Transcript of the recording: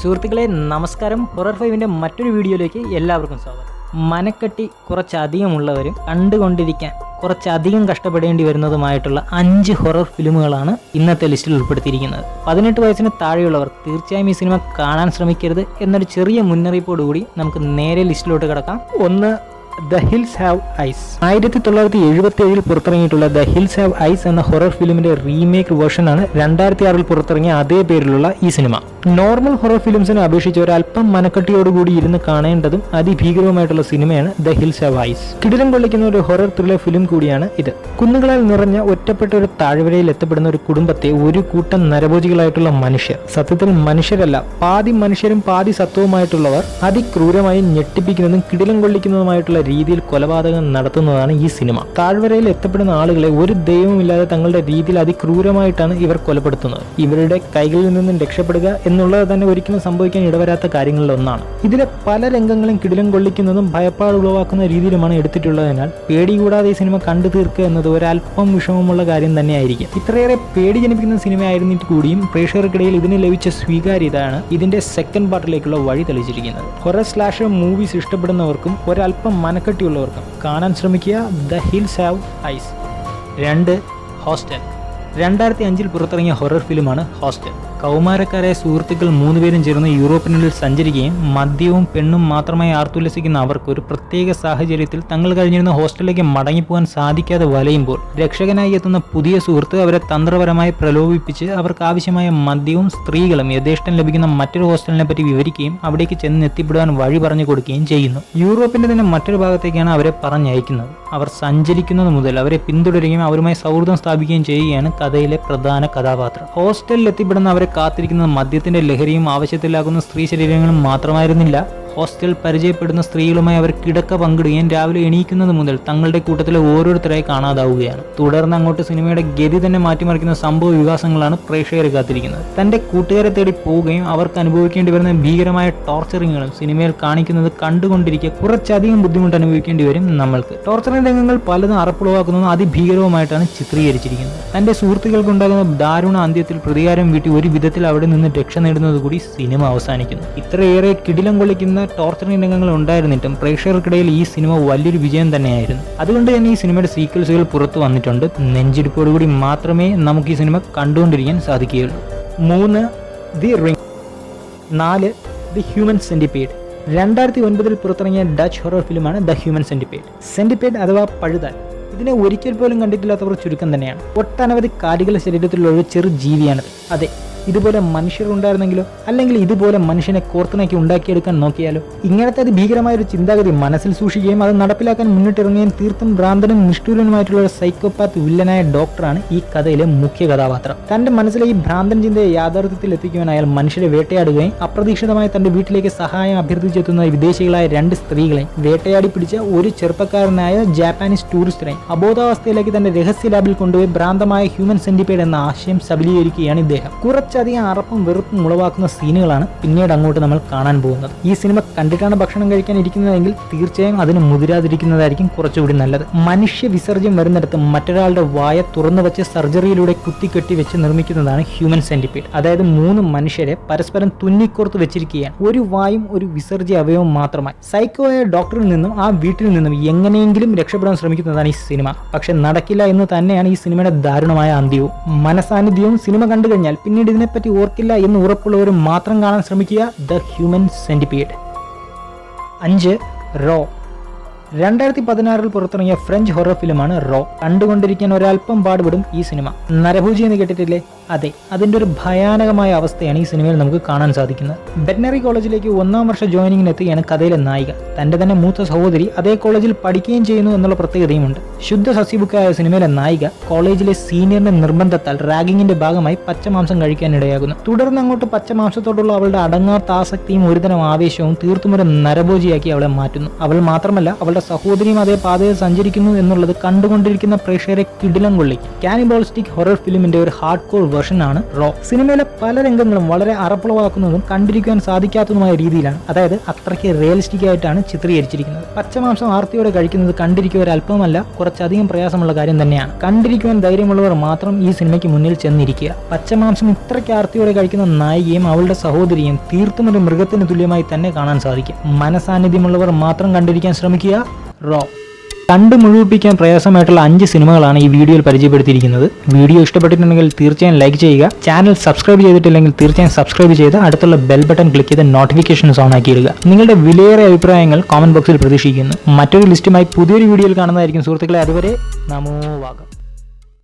സുഹൃത്തുക്കളെ നമസ്കാരം. ഹൊറർ ഫൈവിന്റെ മറ്റൊരു വീഡിയോയിലേക്ക് എല്ലാവർക്കും സ്വാഗതം. മനക്കെട്ടി കുറച്ചധികമുള്ളവരും കണ്ടുകൊണ്ടിരിക്കാൻ കുറച്ചധികം കഷ്ടപ്പെടേണ്ടി വരുന്നതുമായിട്ടുള്ള അഞ്ച് ഹൊറർ ഫിലിമുകളാണ് ഇന്നത്തെ ലിസ്റ്റിൽ ഉൾപ്പെടുത്തിയിരിക്കുന്നത്. പതിനെട്ട് വയസ്സിന് താഴെയുള്ളവർ തീർച്ചയായും ഈ സിനിമ കാണാൻ ശ്രമിക്കരുത് എന്നൊരു ചെറിയ മുന്നറിയിപ്പോടുകൂടി നമുക്ക് നേരെ ലിസ്റ്റിലോട്ട് കിടക്കാം. ഒന്ന് ദ ഹിൽസ് ഹാവ് ഐസ് ആയിരത്തി തൊള്ളായിരത്തി എഴുപത്തി ഏഴിൽ പുറത്തിറങ്ങിയിട്ടുള്ള ദ ഹിൽസ് ഹാവ് ഐസ് എന്ന ഹൊറർ ഫിലിമിന്റെ റീമേക്ക് വേർഷനാണ് രണ്ടായിരത്തി ആറിൽ പുറത്തിറങ്ങിയ അതേ പേരിലുള്ള ഈ സിനിമ നോർമൽ ഹൊറർ ഫിലിംസിനെ അപേക്ഷിച്ച് ഒരല്പം മനക്കെട്ടിയോടുകൂടി ഇരുന്ന് കാണേണ്ടതും അതിഭീകരവുമായിട്ടുള്ള സിനിമയാണ് ദ ഹിൽസ് എ ഐസ്. കിടിലം കൊള്ളിക്കുന്ന ഒരു ഹൊറർ ത്രില്ലർ ഫിലിം കൂടിയാണ് ഇത്. കുന്നുകളാൽ നിറഞ്ഞ ഒറ്റപ്പെട്ട ഒരു താഴ്വരയിൽ എത്തപ്പെടുന്ന ഒരു കുടുംബത്തെ ഒരു കൂട്ടം നരഭോജികളായിട്ടുള്ള മനുഷ്യർ. സത്യത്തിൽ മനുഷ്യരല്ല പാതി മനുഷ്യരും പാതി സത്വവുമായിട്ടുള്ളവർ അതിക്രൂരമായി ഞെട്ടിപ്പിക്കുന്നതും കിടിലം കൊള്ളിക്കുന്നതുമായിട്ടുള്ള രീതിയിൽ കൊലപാതകം നടത്തുന്നതാണ് ഈ സിനിമ. താഴ്വരയിൽ എത്തപ്പെടുന്ന ആളുകളെ ഒരു ദൈവമില്ലാതെ തങ്ങളുടെ രീതിയിൽ അതിക്രൂരമായിട്ടാണ് ഇവർ കൊലപ്പെടുത്തുന്നത്. ഇവരുടെ കൈകളിൽ നിന്നും രക്ഷപ്പെടുക എന്നുള്ളത് തന്നെ ഒരിക്കലും സംഭവിക്കാൻ ഇടവരാത്ത കാര്യങ്ങളിലൊന്നാണ് ഇതിലെ പല രംഗങ്ങളും കിടിലം കൊള്ളിക്കുന്നതും ഭയപ്പാട് ഉളവാക്കുന്ന രീതിയിലുമാണ് എടുത്തിട്ടുള്ളതിനാൽ പേടി കൂടാതെ ഈ സിനിമ കണ്ടു തീർക്കുക എന്നത് ഒരല്പം വിഷമമുള്ള കാര്യം തന്നെയായിരിക്കും. ഇത്രയേറെ പേടി ജനിപ്പിക്കുന്ന സിനിമയായിരുന്നിട്ട് കൂടിയും പ്രേക്ഷകർക്കിടയിൽ ഇതിന് ലഭിച്ച സ്വീകാര്യതയാണ് ഇതിന്റെ സെക്കൻഡ് പാർട്ടിലേക്കുള്ള വഴി തെളിച്ചിരിക്കുന്നത്. ഹൊറർ സ്ലാഷർ മൂവീസ് ഇഷ്ടപ്പെടുന്നവർക്കും ഒരല്പം മനക്കെട്ടിയുള്ളവർക്കും കാണാൻ ശ്രമിക്കുക. ദ ഹിൽസ് ഹാവ് ഐസ് രണ്ട് ഹോസ്റ്റൽ രണ്ടായിരത്തി അഞ്ചിൽ പുറത്തിറങ്ങിയ ഹൊറർ ഫിലിമാണ് ഹോസ്റ്റൽ കൗമാരക്കാരായ സുഹൃത്തുക്കൾ മൂന്നുപേരും ചേർന്ന് യൂറോപ്പിനുള്ളിൽ സഞ്ചരിക്കുകയും മദ്യവും പെണ്ണും മാത്രമായി ആർത്തുല്ലസിക്കുന്ന അവർക്ക് ഒരു പ്രത്യേക സാഹചര്യത്തിൽ തങ്ങൾ കഴിഞ്ഞിരുന്ന ഹോസ്റ്റലിലേക്ക് മടങ്ങിപ്പോകാൻ സാധിക്കാതെ വലയുമ്പോൾ രക്ഷകനായി എത്തുന്ന പുതിയ സുഹൃത്ത് അവരെ തന്ത്രപരമായി പ്രലോഭിപ്പിച്ച് അവർക്ക് ആവശ്യമായ മദ്യവും സ്ത്രീകളും യഥേഷ്ടം ലഭിക്കുന്ന മറ്റൊരു ഹോസ്റ്റലിനെ പറ്റി വിവരിക്കുകയും അവിടേക്ക് ചെന്ന് എത്തിപ്പെടുവാൻ വഴി പറഞ്ഞു കൊടുക്കുകയും ചെയ്യുന്നു. യൂറോപ്പിന്റെ തന്നെ മറ്റൊരു ഭാഗത്തേക്കാണ് അവരെ പറഞ്ഞയക്കുന്നത്. അവർ സഞ്ചരിക്കുന്നത് മുതൽ അവരെ പിന്തുടരുകയും അവരുമായി സൗഹൃദം സ്ഥാപിക്കുകയും ചെയ്യുകയാണ് കഥയിലെ പ്രധാന കഥാപാത്രം. ഹോസ്റ്റലിൽ എത്തിപ്പെടുന്ന അവരെ കാത്തിരിക്കുന്നത് മദ്യത്തിന്റെ ലഹരിയും ആവശ്യത്തിലാകുന്ന സ്ത്രീ ശരീരങ്ങളും മാത്രമായിരുന്നില്ല. ഹോസ്റ്റൽ പരിചയപ്പെടുന്ന സ്ത്രീകളുമായി അവർ കിടക്ക പങ്കിടുകയും രാവിലെ എണീക്കുന്നത് മുതൽ തങ്ങളുടെ കൂട്ടത്തിലെ ഓരോരുത്തരായി കാണാതാവുകയാണ്. തുടർന്ന് അങ്ങോട്ട് സിനിമയുടെ ഗതി തന്നെ മാറ്റിമറിക്കുന്ന സംഭവ വികാസങ്ങളാണ് പ്രേക്ഷകരെ കാത്തിരിക്കുന്നത്. തന്റെ കൂട്ടുകാരെ തേടി പോവുകയും അവർക്ക് അനുഭവിക്കേണ്ടി വരുന്ന ഭീകരമായ ടോർച്ചറിങ്ങുകളും സിനിമയിൽ കാണിക്കുന്നത് കണ്ടുകൊണ്ടിരിക്കുക കുറച്ചധികം ബുദ്ധിമുട്ട് അനുഭവിക്കേണ്ടി വരും നമ്മൾക്ക്. ടോർച്ചറിംഗ് രംഗങ്ങൾ പലതും അറപ്പുളവാക്കുന്നതും അതിഭീകരവുമായിട്ടാണ് ചിത്രീകരിച്ചിരിക്കുന്നത്. തന്റെ സുഹൃത്തുക്കൾക്കുണ്ടാകുന്ന ദാരുണ അന്ത്യത്തിൽ പ്രതികാരം വീട്ടി ഒരു വിധത്തിൽ അവിടെ നിന്ന് രക്ഷ നേടുന്നത് കൂടി സിനിമ അവസാനിക്കുന്നു. ഇത്രയേറെ കിടിലം കൊള്ളിക്കുന്ന ടോർച്ചറിംഗ് രംഗങ്ങൾ ഉണ്ടായിരുന്നിട്ടും പ്രേക്ഷകർക്കിടയിൽ ഈ സിനിമ വലിയൊരു വിജയം തന്നെയായിരുന്നു. അതുകൊണ്ട് തന്നെ ഈ സിനിമയുടെ സീക്വൽസുകൾ പുറത്തു വന്നിട്ടുണ്ട്. നെഞ്ചിടിപ്പോടുകൂടി മാത്രമേ നമുക്ക് ഈ സിനിമ കണ്ടുകൊണ്ടിരിക്കാൻ സാധിക്കുകയുള്ളൂ. മൂന്ന് ദി റിംഗ് നാല് ദി ഹ്യൂമൻ സെന്റിപ്പേഡ് രണ്ടായിരത്തി ഒൻപതിൽ പുറത്തിറങ്ങിയ ഡച്ച് ഹൊറർ ഫിലിമാണ് ദ ഹ്യൂമൻ സെന്റിപ്പേഡ് സെന്റിപ്പേഡ് അഥവാ പഴുതാൻ ഇതിനെ ഒരിക്കൽ പോലും കണ്ടിട്ടില്ലാത്തവർ ചുരുക്കം തന്നെയാണ്. ഒട്ടനവധി കാലികളുടെ ശരീരത്തിലുള്ള ഒരു ചെറു ജീവിയാണത്. അതെ ഇതുപോലെ മനുഷ്യരുണ്ടായിരുന്നെങ്കിലോ? അല്ലെങ്കിൽ ഇതുപോലെ മനുഷ്യനെ കോർത്തിണക്കി ഉണ്ടാക്കിയെടുക്കാൻ നോക്കിയാലോ? ഇങ്ങനത്തെ അതിഭീകരമായ ഒരു ചിന്താഗതി മനസ്സിൽ സൂക്ഷിക്കുകയും അത് നടപ്പിലാക്കാൻ മുന്നിട്ടിറങ്ങുകയും തീർത്തും ഭ്രാന്തനും നിഷ്ഠൂരനുമായിട്ടുള്ള ഒരു സൈക്കോപാത്ത് വില്ലനായ ഡോക്ടറാണ് ഈ കഥയിലെ മുഖ്യ കഥാപാത്രം. തന്റെ മനസ്സിലെ ഈ ഭ്രാന്തൻ ചിന്തയെ യാഥാർത്ഥ്യത്തിൽ എത്തിക്കുവാൻ അയാൾ മനുഷ്യരെ വേട്ടയാടുകയും അപ്രതീക്ഷിതമായി തന്റെ വീട്ടിലേക്ക് സഹായം അഭ്യർത്ഥിച്ചെത്തുന്ന വിദേശികളായ രണ്ട് സ്ത്രീകളെ വേട്ടയാടി പിടിച്ച ഒരു ചെറുപ്പക്കാരനായ ജാപ്പാനീസ് ടൂറിസ്റ്റിനെ അബോധാവസ്ഥയിലേക്ക് തന്റെ രഹസ്യ ലാബിൽ കൊണ്ടുപോയി ഭ്രാന്തമായ ഹ്യൂമൻ സെന്റിപ്പേഡ് എന്ന ആശയം സബലീകരിക്കുകയാണ് ഇദ്ദേഹം. കുറച്ചധികം അറപ്പും വെറുപ്പും ഉളവാക്കുന്ന സീനുകളാണ് പിന്നീട് അങ്ങോട്ട് നമ്മൾ കാണാൻ പോകുന്നത്. ഈ സിനിമ കണ്ടിട്ടാണ് ഭക്ഷണം കഴിക്കാൻ ഇരിക്കുന്നതെങ്കിൽ തീർച്ചയായും അതിന് മുതിരാതിരിക്കുന്നതായിരിക്കും കുറച്ചുകൂടി നല്ലത്. മനുഷ്യ വിസർജ്യം വരുന്നിടത്ത് മറ്റൊരാളുടെ വായ തുറന്നു വെച്ച് സർജറിയിലൂടെ കുത്തിക്കെട്ടി വെച്ച് നിർമ്മിക്കുന്നതാണ് ഹ്യൂമൻ സെന്റിപ്പീഡ് അതായത് മൂന്ന് മനുഷ്യരെ പരസ്പരം തുന്നിക്കോർത്ത് വെച്ചിരിക്കുകയാണ്. ഒരു വായും ഒരു വിസർജ്യ അവയവം മാത്രമായി. സൈക്കോയായ ഡോക്ടറിൽ നിന്നും ആ വീട്ടിൽ നിന്നും എങ്ങനെയെങ്കിലും രക്ഷപ്പെടാൻ ശ്രമിക്കുന്നതാണ് ഈ സിനിമ. പക്ഷെ നടക്കില്ല എന്ന് തന്നെയാണ് ഈ സിനിമയുടെ ദാരുണമായ അന്ത്യവും. മനസാന്നിധ്യവും സിനിമ കണ്ടു കഴിഞ്ഞാൽ പിന്നീട് ഇതിനെപ്പറ്റി ഓർക്കില്ല എന്ന് ഉറപ്പുള്ളവരും മാത്രം കാണാൻ ശ്രമിക്കുക. ദ ഹ്യൂമൻ സെന്റിപ്പീഡ് അഞ്ച് റോ. രണ്ടായിരത്തി പതിനാറിൽ പുറത്തിറങ്ങിയ ഫ്രഞ്ച് ഹൊറർ ഫിലിമാണ് റോ. കണ്ടുകൊണ്ടിരിക്കാൻ ഒരല്പം പാടുപെടും ഈ സിനിമ. നരഭൂജി എന്ന് കേട്ടിട്ടില്ലേ? അതെ. അതിന്റെ ഒരു ഭയാനകമായ അവസ്ഥയാണ് ഈ സിനിമയിൽ നമുക്ക് കാണാൻ സാധിക്കുന്നത്. വെറ്റിനറി കോളേജിലേക്ക് ഒന്നാം വർഷ ജോയിനിങ്ങിനെത്തുകയാണ് കഥയിലെ നായിക. തന്റെ തന്നെ മൂത്ത സഹോദരി അതേ കോളേജിൽ പഠിക്കുകയും ചെയ്യുന്നു എന്നുള്ള പ്രത്യേകതയുമുണ്ട്. ശുദ്ധ സസ്യബുക്കായ സിനിമയിലെ നായിക കോളേജിലെ സീനിയറിന്റെ നിർബന്ധത്താൽ റാഗിങ്ങിന്റെ ഭാഗമായി പച്ചമാംസം കഴിക്കാനിടയാകുന്നു. തുടർന്ന് അങ്ങോട്ട് പച്ചമാംസത്തോടുള്ള അവളുടെ അടങ്ങാത്ത ആസക്തിയും ഒരുതരം ആവേശവും തീർത്തും ഒരു നരഭോജിയാക്കി അവളെ മാറ്റുന്നു. അവൾ മാത്രമല്ല അവളുടെ സഹോദരിയും അതേ പാതയിൽ സഞ്ചരിക്കുന്നു എന്നുള്ളത് കണ്ടുകൊണ്ടിരിക്കുന്ന പ്രേക്ഷകരെ കിടിലം കൊള്ളി. കാനിബോളിസ്റ്റിക് ഹൊറർ ഫിലിമിന്റെ ഒരു ഹാർഡ് കോർ ആണ് റോ സിനിമയിലെ പല രംഗങ്ങളും വളരെ അറപ്പുളവാക്കുന്നതും കണ്ടിരിക്കാൻ സാധിക്കാത്തതുമായ രീതിയിലാണ്. അതായത് അത്രയ്ക്ക് റിയലിസ്റ്റിക് ആയിട്ടാണ് ചിത്രീകരിച്ചിരിക്കുന്നത്. പച്ചമാംസം ആർത്തിയോടെ കഴിക്കുന്നത് കണ്ടിരിക്കുക ഒരു അല്പമല്ല കുറച്ചധികം പ്രയാസമുള്ള കാര്യം തന്നെയാണ്. കണ്ടിരിക്കുവാൻ ധൈര്യമുള്ളവർ മാത്രം ഈ സിനിമയ്ക്ക് മുന്നിൽ ചെന്നിരിക്കുക. പച്ചമാംസം ഇത്രയ്ക്ക് ആർത്തിയോടെ കഴിക്കുന്ന നായികയും അവളുടെ സഹോദരിയും തീർത്തും ഒരു മൃഗത്തിന് തുല്യമായി തന്നെ കാണാൻ സാധിക്കും. മനസാന്നിധ്യമുള്ളവർ മാത്രം കണ്ടിരിക്കാൻ ശ്രമിക്കുക. റോ. കണ്ട് മുഴുവിപ്പിക്കാൻ പ്രയാസമായിട്ടുള്ള അഞ്ച് സിനിമകളാണ് ഈ വീഡിയോയിൽ പരിചയപ്പെടുത്തിയിരിക്കുന്നത്. വീഡിയോ ഇഷ്ടപ്പെട്ടിട്ടുണ്ടെങ്കിൽ തീർച്ചയായും ലൈക്ക് ചെയ്യുക. ചാനൽ സബ്സ്ക്രൈബ് ചെയ്തിട്ടില്ലെങ്കിൽ തീർച്ചയായും സബ്സ്ക്രൈബ് ചെയ്ത് അടുത്തുള്ള ബെൽ ബട്ടൺ ക്ലിക്ക് ചെയ്ത് നോട്ടിഫിക്കേഷൻസ് ഓൺ ആക്കിയിടുക. നിങ്ങളുടെ വിലയേറെ അഭിപ്രായങ്ങൾ കോമന്റ് ബോക്സിൽ പ്രതീക്ഷിക്കുന്നു. മറ്റൊരു ലിസ്റ്റുമായി പുതിയൊരു വീഡിയോയിൽ കാണുന്നതായിരിക്കും സുഹൃത്തുക്കളെ. അതുവരെ നമോ വാഗം.